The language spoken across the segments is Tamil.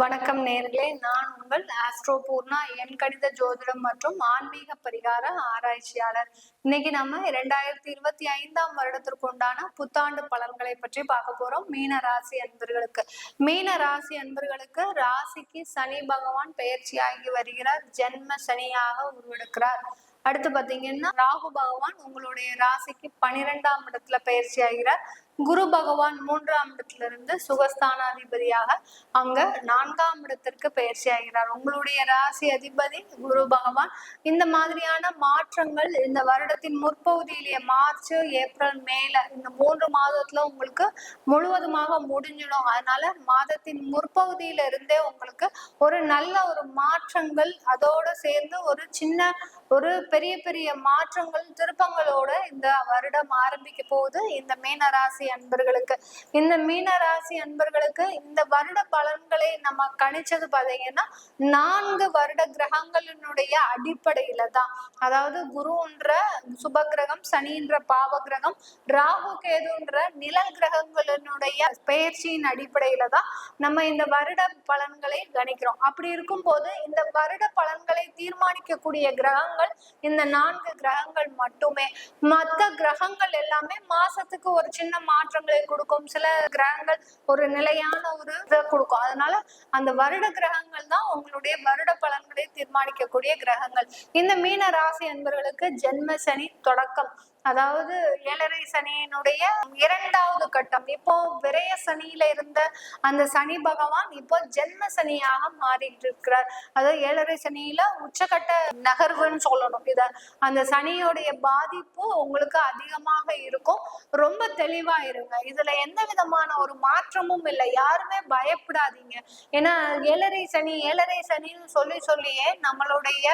வணக்கம் நேர்களே. நான் உங்கள் ஆஸ்ட்ரோ பூர்ணா என் கணித ஜோதிடம் மற்றும் ஆன்மீக பரிகார ஆராய்ச்சியாளர். இன்னைக்கு நம்ம இரண்டாயிரத்தி இருபத்தி ஐந்தாம் வருடத்திற்கு உண்டான புத்தாண்டு பலன்களை பற்றி பார்க்க போறோம். மீன ராசி அன்பர்களுக்கு. மீன ராசி அன்பர்களுக்கு ராசிக்கு சனி பகவான் பெயர்ச்சியாகி வருகிறார். ஜென்ம சனியாக உருவெடுக்கிறார். அடுத்து பாத்தீங்கன்னா ராகு பகவான் உங்களுடைய ராசிக்கு பனிரெண்டாம் இடத்துல பயிற்சி ஆகிறார். குரு பகவான் மூன்றாம் இடத்துல இருந்து சுகஸ்தானாதிபதியாக அங்க நான்காம் இடத்திற்கு பயிற்சி ஆகிறார். உங்களுடைய ராசி அதிபதி குரு பகவான். இந்த மாதிரியான மாற்றங்கள் இந்த வருடத்தின் முற்பகுதியிலேயே மார்ச் ஏப்ரல் மேல இந்த மூன்று மாதத்துல உங்களுக்கு முழுவதுமாக முடிஞ்சிடும். அதனால மாதத்தின் முற்பகுதியில இருந்தே உங்களுக்கு ஒரு நல்ல ஒரு மாற்றங்கள் அதோட சேர்ந்து ஒரு சின்ன ஒரு பெரிய பெரிய மாற்றங்கள் திருப்பங்களோட இந்த வருடம் ஆரம்பிக்க போகுது. இந்த மீன ராசி அன்பர்களுக்கு. இந்த மீன ராசி அன்பர்களுக்கு இந்த வருட பலன்களை நம்ம கணிச்சது பாத்தீங்கன்னா நான்கு வருட கிரகங்களினுடைய அடிப்படையில தான். அதாவது குருன்ற சுப கிரகம் சனின்ற பாவ கிரகம் ராகு கேதுன்ற நிழல் கிரகங்களினுடைய பெயர்ச்சியின் அடிப்படையில தான் நம்ம இந்த வருட பலன்களை கணிக்கிறோம். அப்படி இருக்கும்போது இந்த வருட பலன்களை தீர்மானிக்கக்கூடிய கிரகங்கள் இந்த நான்கு கிரகங்கள் மட்டுமே. மற்ற கிரகங்கள் எல்லாமே மாசத்துக்கு ஒரு சின்ன மாற்றங்களை கொடுக்கும். சில கிரகங்கள் ஒரு நிலையான ஒரு இதை கொடுக்கும். அதனால அந்த வருட கிரகங்கள் தான் உங்களுடைய வருட பலன்களை தீர்மானிக்கக்கூடிய கிரகங்கள். இந்த மீன ராசி என்பவர்களுக்கு ஜென்ம சனி தொடக்கம். அதாவது ஏழரை சனியினுடைய இரண்டாவது கட்டம். இப்போ விரய சனியில இருந்த அந்த சனி பகவான் இப்போ ஜென்ம சனியாக மாறிட்டு இருக்கிறார் அதாவது ஏழரை சனியில உச்சக்கட்ட நகர்வுன்னு சொல்லணும். இத அந்த சனியோடைய பாதிப்பு உங்களுக்கு அதிகமாக இருக்கும். ரொம்ப தெளிவா இருங்க. இதுல எந்த விதமான ஒரு மாற்றமும் இல்லை. யாருமே பயப்படாதீங்க. ஏன்னா ஏழரை சனி ஏழரை சனின்னு சொல்லி சொல்லியே நம்மளுடைய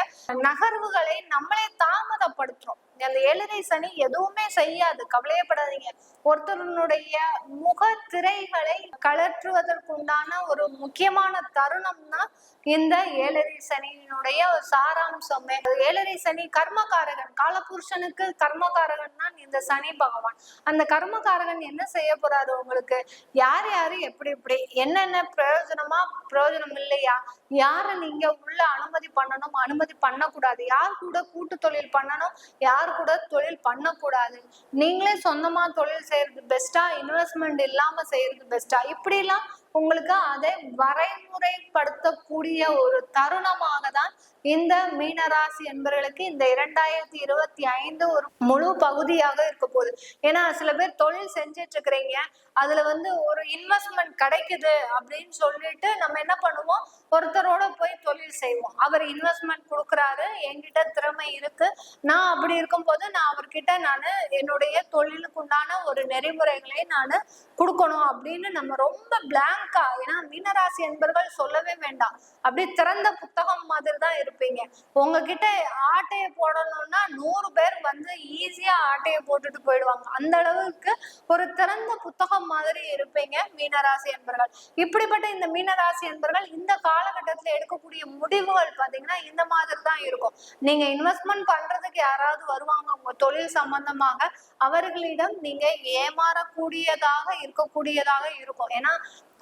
நகர்வுகளை நம்மளே தாமதப்படுத்துறோம். அந்த ஏழரை சனி எதுவுமே செய்யாது. கவலையப்படாதீங்க. ஒருத்தருடைய முக திரைகளை கலற்றுவதற்குண்டான ஒரு முக்கியமான தருணம்னா இந்த ஏழரை சனியினுடைய சாராம்சமே. ஏழரை சனி கர்மகாரகன் காலபுருஷனுக்கு கர்மகாரகன் தான் இந்த சனி பகவான். அந்த கர்மகாரகன் என்ன செய்ய போறாரு உங்களுக்கு? யார் யாரு எப்படி எப்படி என்னென்ன பிரயோஜனமா பிரயோஜனம் இல்லையா? யாரை நீங்க உள்ள அனுமதி பண்ணணும்? அனுமதி பண்ணக்கூடாது. யார் கூட கூட்டு தொழில் பண்ணணும்? யார் கூட தொழில் பண்ண பண்ணக்கூடாது. நீங்களே சொந்தமா தொழில் செய்யறது பெஸ்டா இன்வெஸ்ட்மெண்ட் இல்லாம செய்யறது பெஸ்டா இப்படிலாம் உங்களுக்கு அதை வரைமுறைப்படுத்தக்கூடிய ஒரு தருணமாக தான் இந்த மீனராசி என்பவர்களுக்கு இந்த இரண்டாயிரத்தி இருபத்தி ஐந்து ஒரு முழு பகுதியாக இருக்க போகுது. ஏன்னா சில பேர் தொழில் செஞ்சிட்டு இருக்கிறீங்க. அதுல வந்து ஒரு இன்வெஸ்ட்மெண்ட் கிடைக்குது அப்படின்னு சொல்லிட்டு நம்ம என்ன பண்ணுவோம்? ஒருத்தரோட போய் தொழில் செய்வோம். அவர் இன்வெஸ்ட்மெண்ட் கொடுக்குறாரு. என்கிட்ட திறமை இருக்கு. நான் அப்படி இருக்கும்போது நான் அவர்கிட்ட நான் என்னுடைய தொழிலுக்கு உண்டான ஒரு நெறிமுறைகளை நான் கொடுக்கணும் அப்படின்னு நம்ம ரொம்ப பிளாங்கா ஏன்னா மீனராசி என்பர்கள் சொல்லவே வேண்டாம். அப்படி திறந்த புத்தகம் மாதிரி தான் இருக்கும் இருப்பீங்க உங்ககிட்ட ஆட்டையை போடணும்னா நூறு பேர் வந்து ஈஸியா ஆட்டையை போட்டுட்டு போயிடுவாங்க. அந்த அளவுக்கு ஒரு திறந்த புத்தகம் மாதிரி இருப்பீங்க மீனராசி என்பர்கள். இப்படிப்பட்ட இந்த மீனராசி என்பர்கள் இந்த காலகட்டத்துல எடுக்கக்கூடிய முடிவுகள் பாத்தீங்கன்னா இந்த மாதிரி தான் இருக்கும். நீங்க இன்வெஸ்ட்மெண்ட் பண்றதுக்கு யாராவது வருவாங்க உங்க தொழில் சம்பந்தமாக அவர்களிடம் நீங்க ஏமாறக்கூடியதாக இருக்கக்கூடியதாக இருக்கும். ஏன்னா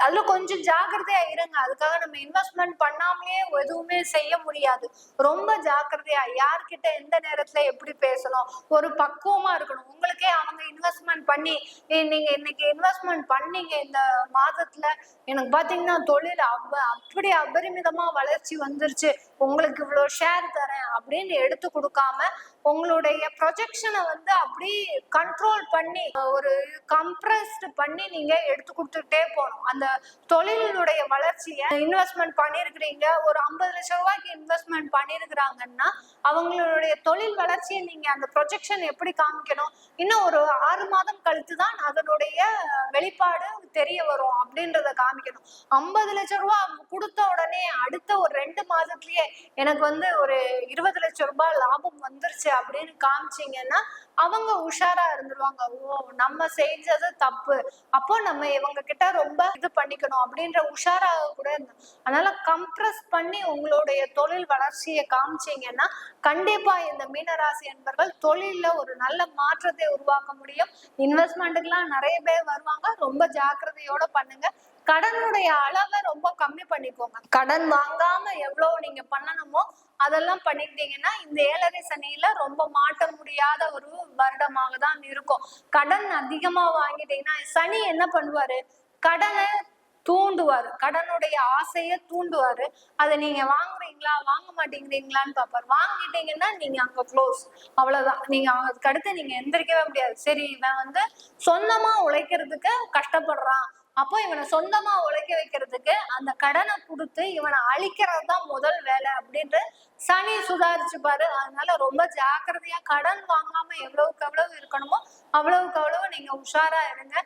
அதுல கொஞ்சம் ஜாக்கிரதையா இருங்க. அதுக்காக நம்ம இன்வெஸ்ட்மெண்ட் பண்ணாமலே எதுவுமே செய்ய முடியாது. ரொம்ப ஜாக்கிரதையா யார்கிட்ட எந்த நேரத்துல எப்படி பேசணும்? ஒரு பக்குவமா இருக்கணும். உங்களுக்கே அவங்க இன்வெஸ்ட்மெண்ட் பண்ணி நீங்க இன்னைக்கு இன்வெஸ்ட்மெண்ட் பண்ணீங்க இந்த மாதத்துல. எனக்கு பாத்தீங்கன்னா தொழில் அவ அப்படி அபரிமிதமா வளர்ச்சி வந்துருச்சு. உங்களுக்கு இவ்வளவு ஷேர் தரேன் அப்படின்னு எடுத்து கொடுக்காம உங்களுடைய ப்ரொஜெக்ஷனை வந்து அப்படி கண்ட்ரோல் பண்ணி ஒரு கம்ப்ரஸ்ட் பண்ணி நீங்க எடுத்து கொடுத்துட்டே போகணும். அந்த தொழிலுடைய வளர்ச்சியை இன்வெஸ்ட்மெண்ட் பண்ணிருக்கிறீங்க. ஒரு ஐம்பது லட்சம் ரூபாய்க்கு இன்வெஸ்ட்மெண்ட் பண்ணிருக்கிறாங்கன்னா அவங்களுடைய தொழில் வளர்ச்சியை நீங்க அந்த ப்ரொஜெக்ஷன் எப்படி காமிக்கணும்? இன்னும் ஒரு ஆறு மாதம் கழித்து தான் அதனுடைய வெளிப்பாடு தெரிய வரும் அப்படின்றத காமிக்கணும். ஐம்பது லட்சம் ரூபா கொடுத்த உடனே அடுத்த ஒரு ரெண்டு மாதத்துலயே எனக்கு வந்து ஒரு இருபது லட்சம் ரூபாய் லாபம் வந்துருச்சு அப்படின்னு காமிச்சீங்கன்னா அவங்க உஷாரா இருந்துருவாங்க. ஓ நம்ம செஞ்சது தப்பு. அப்போ நம்ம இவங்க கிட்ட ரொம்ப இது பண்ணிக்கணும் அப்படின்ற உஷாராக கூட இருந்தோம் அதனால கம்ப்ரஸ் பண்ணி உங்களுடைய தொழில் வளர்ச்சியை காமிச்சீங்கன்னா கண்டிப்பா இந்த மீனராசி என்பர்கள் தொழில ஒரு நல்ல மாற்றத்தை உருவாக்க முடியும். இன்வெஸ்ட்மெண்ட்டுக்கெல்லாம் நிறைய பேர் வருவாங்க. ரொம்ப ஜாக்கிரதையோட பண்ணுங்க. கடனுடைய அளவை ரொம்ப கம்மி பண்ணிக்கோங்க. கடன் வாங்காம எவ்வளவு நீங்க பண்ணணுமோ அதெல்லாம் பண்ணிக்கிட்டீங்கன்னா இந்த ஏழரை சனியில ரொம்ப மாட்ட முடியாத வருடமாக தான் இருக்கும். கடன் அதிகமா வாங்கிட்டீங்கன்னா சனி என்ன பண்ணுவாரு? கடனை தூண்டுவாரு. கடனுடைய ஆசையை தூண்டுவாரு. அதை நீங்க வாங்குறீங்களா வாங்க மாட்டேங்கிறீங்களான்னு பாப்பாரு வாங்கிட்டீங்கன்னா நீங்க அங்க க்ளோஸ் அவ்வளவுதான். நீங்க அதுக்கு அடுத்து நீங்க எந்திரிக்கவே முடியாது. சரி இவன் வந்து சொந்தமா உழைக்கிறதுக்கு கஷ்டப்படுறான். அப்போ இவனை சொந்தமா உழைக்க வைக்கிறதுக்கு அந்த கடனை கொடுத்து இவனை அழிக்கிறது தான் முதல் வேலை அப்படின்ட்டு சனி சுதாரிச்சுப்பாரு. அதனால ரொம்ப ஜாக்கிரதையா கடன் வாங்காம எவ்வளவுக்கு எவ்வளவு இருக்கணுமோ அவ்வளவுக்கு அவ்வளவு நீங்க உஷாரா இருங்க.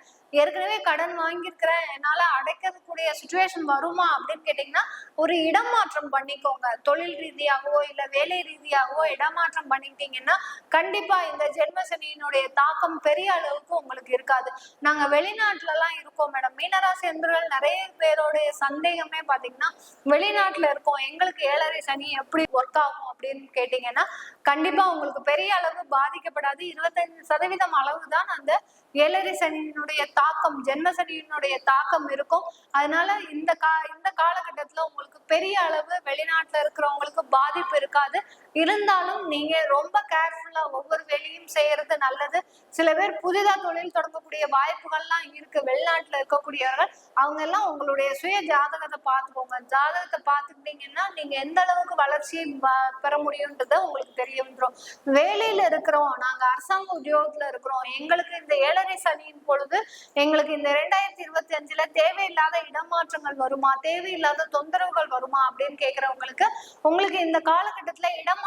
ஏற்கனவே கடன் வாங்கியிருக்கிறேன் என்னால அடைக்கக்கூடிய சுச்சுவேஷன் வருமா அப்படின்னு கேட்டீங்கன்னா ஒரு இடமாற்றம் பண்ணிக்கோங்க. தொழில் ரீதியாகவோ இல்ல வேலை ரீதியாகவோ இடமாற்றம் பண்ணிக்கிட்டீங்கன்னா கண்டிப்பா இந்த ஜென்ம சனியினுடைய தாக்கம் பெரிய அளவுக்கு உங்களுக்கு இருக்காது. நாங்க வெளிநாட்டுல எல்லாம் இருக்கோம் மேடம். மீனராசி என்பர்கள் நிறைய பேருடைய சந்தேகமே பாத்தீங்கன்னா வெளிநாட்டுல இருக்கோம். எங்களுக்கு ஏழரை சனி எப்படி ஒர்க் ஆகும் அப்படின்னு கேட்டீங்கன்னா கண்டிப்பா உங்களுக்கு பெரிய அளவு பாதிக்கப்படாது. இருபத்தஞ்சு சதவீதம் அளவு தான் அந்த ஏழரை சனியினுடைய தாக்கம் ஜென்மசனியினுடைய தாக்கம் இருக்கும். அதனால இந்த கா இந்த காலகட்டத்துல உங்களுக்கு பெரிய அளவு வெளிநாட்டுல இருக்கிறவங்களுக்கு பாதிப்பு இருக்காது. இருந்தாலும் நீங்க ரொம்ப கேர்ஃபுல்லா ஒவ்வொரு வேலையும் செய்யறது நல்லது. சில பேர் புதிதா தொழில் தொடங்கக்கூடிய வாய்ப்புகள்லாம் இருக்கு. வெளிநாட்டுல இருக்கக்கூடியவர்கள் அவங்க எல்லாம் உங்களுடைய சுய ஜாதகத்தை பார்த்துக்கோங்க. ஜாதகத்தை பார்த்துக்கிட்டீங்கன்னா நீங்க எந்த அளவுக்கு வளர்ச்சியை பெற முடியும்ன்றத உங்களுக்கு தெரிய வந்துரும் வேலையில இருக்கிறோம். நாங்க அரசாங்க உத்தியோகத்துல இருக்கிறோம். எங்களுக்கு இந்த ஏழரை சனியின் பொழுது எங்களுக்கு இந்த ரெண்டாயிரத்தி இருபத்தி அஞ்சுல தேவையில்லாத இடமாற்றங்கள் வருமா? தேவையில்லாத தொந்தரவுகள் வருமா? அப்படின்னு கேக்குறவங்களுக்கு உங்களுக்கு இந்த காலகட்டத்துல இடம்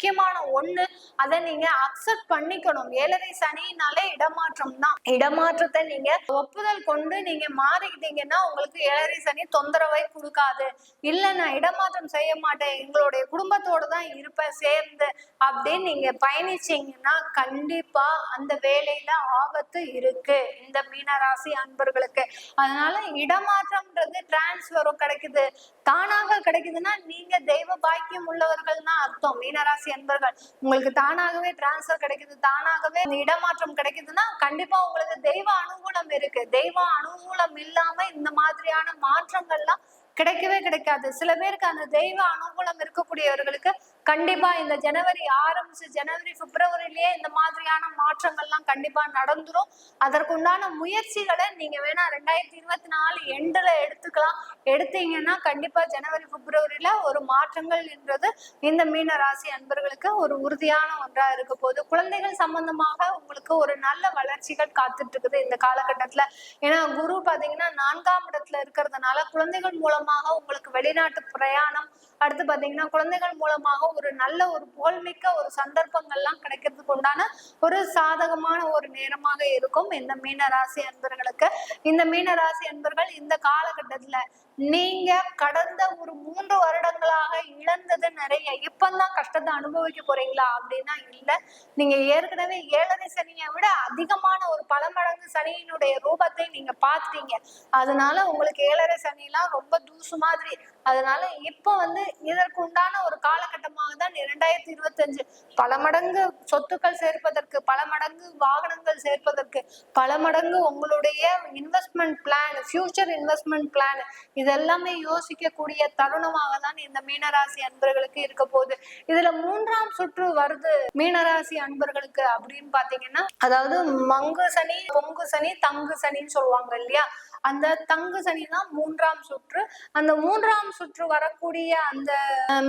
முக்கியமான ஒண்ணு. அதை நீங்க அக்செப்ட் பண்ணிக்கணும். ஏழரை சனினாலே இடமாற்றம் தான். இடமாற்றத்தை நீங்க ஒப்புதல் கொண்டு நீங்க மாறிக்கிட்டீங்கன்னா உங்களுக்கு ஏழரை சனி தொந்தரவை கொடுக்காது. இல்ல நான் இடமாற்றம் செய்ய மாட்டேன். எங்களுடைய குடும்பத்தோட தான் இருப்பேன் சேர்ந்து அப்படின்னு நீங்க பயணிச்சீங்கன்னா கண்டிப்பா அந்த வேலையில ஆபத்து இருக்கு. இந்த மீனராசி அன்பர்களுக்கு. அதனால இடமாற்றம்ன்றது டிரான்ஸ்ஃபரும் கிடைக்குது. தானாக கிடைக்குதுன்னா நீங்க தெய்வ பாக்கியம் உள்ளவர்கள் தான் அர்த்தம். மீனராசி அன்பர்கள் உங்களுக்கு தானாகவே டிரான்ஸ்ஃபர் கிடைக்குது தானாகவே இடமாற்றம் கிடைக்குதுன்னா கண்டிப்பா உங்களுக்கு தெய்வ அனுகூலம் இருக்கு. தெய்வ அனுகூலம் இல்லாம இந்த மாதிரியான மாற்றங்கள்லாம் கிடைக்கவே கிடைக்காது. சில பேருக்கு அந்த தெய்வ அனுகூலம் இருக்கக்கூடியவர்களுக்கு கண்டிப்பா இந்த ஜனவரி ஆரம்பிச்சு ஜனவரி பிப்ரவரிலேயே இந்த மாதிரியான மாற்றங்கள்லாம் கண்டிப்பா நடந்துரும். அதற்குண்டான முயற்சிகளை நீங்க வேணா ரெண்டாயிரத்தி இருபத்தி நாலு எண்டுல எடுத்துக்கலாம். எடுத்தீங்கன்னா கண்டிப்பா ஜனவரி பிப்ரவரியில ஒரு மாற்றங்கள் என்றது இந்த மீன ராசி அன்பர்களுக்கு ஒரு உறுதியான ஒன்றா இருக்க போகுது. குழந்தைகள் சம்பந்தமாக உங்களுக்கு ஒரு நல்ல வளர்ச்சிகள் காத்துட்டு இருக்குது இந்த காலகட்டத்துல. ஏன்னா குரு பாத்தீங்கன்னா நான்காம் இடத்துல இருக்கிறதுனால குழந்தைகள் மூலமாக உங்களுக்கு வெளிநாட்டு பிரயாணம். அடுத்து பாத்தீங்கன்னா குழந்தைகள் மூலமாக ஒரு நல்ல ஒரு புகழ்மிக்க ஒரு சந்தர்ப்பங்கள்லாம் கிடைக்கிறதுக்கு உண்டான ஒரு சாதகமான ஒரு நேரமாக இருக்கும் இந்த மீன ராசி அன்பர்களுக்கு. இந்த மீன ராசி அன்பர்கள் இந்த காலகட்டத்துல நீங்க கடந்த ஒரு மூன்று வருடங்களாக இழந்தது நிறைய. இப்பதான் கஷ்டத்தை அனுபவிக்க போறீங்களா? அப்படின்னா இல்ல. நீங்க ஏற்கனவே ஏழரை சனியை விட அதிகமான ஒரு பல மடங்கு சனியினுடைய ரூபத்தை நீங்க பாத்துட்டீங்க அதனால உங்களுக்கு ஏழரை சனிலாம் ரொம்ப தூசு மாதிரி. அதனால இப்போ வந்து இதற்கு உண்டான ஒரு காலகட்டமாக தான் இரண்டாயிரத்தி இருபத்தஞ்சு. பல மடங்கு சொத்துக்கள் சேர்ப்பதற்கு பல மடங்கு வாகனங்கள் சேர்ப்பதற்கு பல மடங்கு உங்களுடைய investment plan future investment plan இதெல்லாமே யோசிக்கக்கூடிய தருணமாக தான் இந்த மீனராசி அன்பர்களுக்கு இருக்க போகுது. இதுல மூன்றாம் சுற்று வருது மீனராசி அன்பர்களுக்கு அப்படின்னு பாத்தீங்கன்னா அதாவது மங்கு சனி பொங்கு சனி தங்கு சனின்னு சொல்லுவாங்க இல்லையா? அந்த தங்கு சனி தான் மூன்றாம் சுற்று. அந்த மூன்றாம் சுற்று வரக்கூடிய அந்த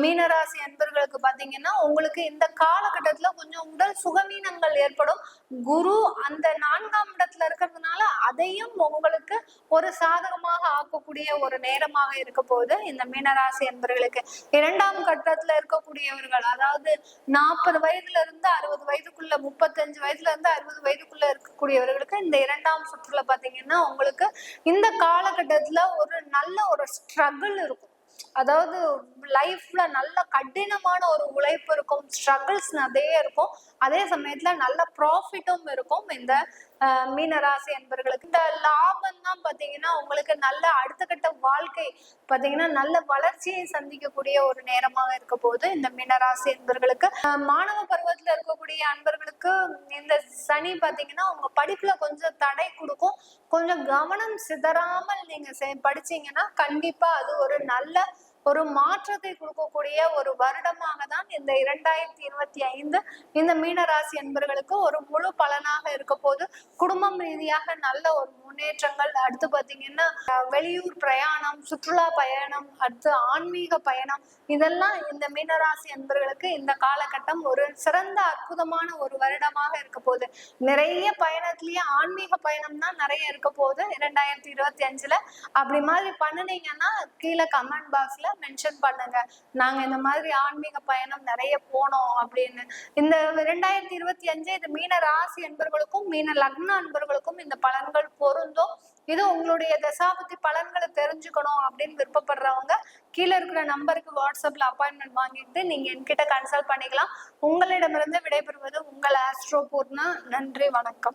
மீனராசி அன்பர்களுக்கு பாத்தீங்கன்னா உங்களுக்கு இந்த காலகட்டத்துல கொஞ்சம் உடல் சுகவீனங்கள் ஏற்படும். குரு அந்த நான்காம் இடத்துல இருக்கிறதுனால அதையும் உங்களுக்கு ஒரு சாதகமாக ஆக்கக்கூடிய ஒரு நேரமாக இருக்க போகுது இந்த மீனராசி அன்பர்களுக்கு. இரண்டாம் கட்டத்துல இருக்கக்கூடியவர்கள் அதாவது நாற்பது வயதுல இருந்து அறுபது வயதுக்குள்ள முப்பத்தஞ்சு வயதுல இருந்து அறுபது வயதுக்குள்ள இருக்கக்கூடியவர்களுக்கு இந்த இரண்டாம் சுற்றுல பாத்தீங்கன்னா உங்களுக்கு இந்த காலகட்டத்துல ஒரு நல்ல ஒரு ஸ்ட்ரகிள் இருக்கும். அதாவது லைஃப்ல நல்ல கடினமான ஒரு உழைப்பு இருக்கும். ஸ்ட்ரகிள்ஸ் நிறைய இருக்கும். அதே சமயத்துல நல்ல ப்ராஃபிட்டும் இருக்கும். இந்த மீனராசி என்பர்களுக்கு இந்த லாபம் தான் பாத்தீங்கன்னா உங்களுக்கு நல்ல அடுத்த கட்ட வாழ்க்கை பாத்தீங்கன்னா நல்ல வளர்ச்சியை சந்திக்கக்கூடிய ஒரு நேரமாக இருக்க போது இந்த மீனராசி என்பர்களுக்கு மாணவ பருவத்துல இருக்கக்கூடிய அன்பர்களுக்கு இந்த சனி பாத்தீங்கன்னா உங்க படிப்புல கொஞ்சம் தடை கொடுக்கும். கொஞ்சம் கவனம் சிதறாமல் நீங்க படிச்சீங்கன்னா கண்டிப்பா அது ஒரு நல்ல ஒரு மாற்றத்தை கொடுக்கக்கூடிய ஒரு வருடமாக தான் இந்த இரண்டாயிரத்தி இருபத்தி ஐந்து இந்த மீனராசி என்பர்களுக்கு ஒரு முழு பலனாக இருக்க போது குடும்பம் ரீதியாக நல்ல ஒரு முன்னேற்றங்கள். அடுத்து பார்த்தீங்கன்னா வெளியூர் பிரயாணம் சுற்றுலா பயணம் அடுத்து ஆன்மீக பயணம். இதெல்லாம் இந்த மீனராசி என்பர்களுக்கு இந்த காலகட்டம் ஒரு சிறந்த அற்புதமான ஒரு வருடமாக இருக்க போகுது. நிறைய பயணத்திலேயே ஆன்மீக பயணம் தான் நிறைய இருக்க போகுது இரண்டாயிரத்தி இருபத்தி அஞ்சுல. அப்படி மாதிரி பண்ணினீங்கன்னா கீழே கமெண்ட் பாக்ஸ்ல மென்ஷன் பண்ணுங்க. நாங்க இந்த மாதிரி ஆன்மீக பயணம் நிறைய போனோம் அப்படின்னு. இந்த இரண்டாயிரத்தி இருபத்தி அஞ்சு இது மீன ராசி அன்பர்களுக்கும் மீன லக்ன அன்பர்களுக்கும் இந்த பலன்கள் பொருந்தும். இது உங்களுடைய தசாபத்தி பலன்களை தெரிஞ்சுக்கணும் அப்படின்னு விருப்பப்படுறவங்க கீழே இருக்கிற நம்பருக்கு வாட்ஸ்அப்ல அப்பாயின்மெண்ட் வாங்கிட்டு நீங்க என்கிட்ட கன்சல்ட் பண்ணிக்கலாம். உங்களிடமிருந்து விடைபெறுவது உங்கள் ஆஸ்ட்ரோ பூர்ணா நன்றி வணக்கம்.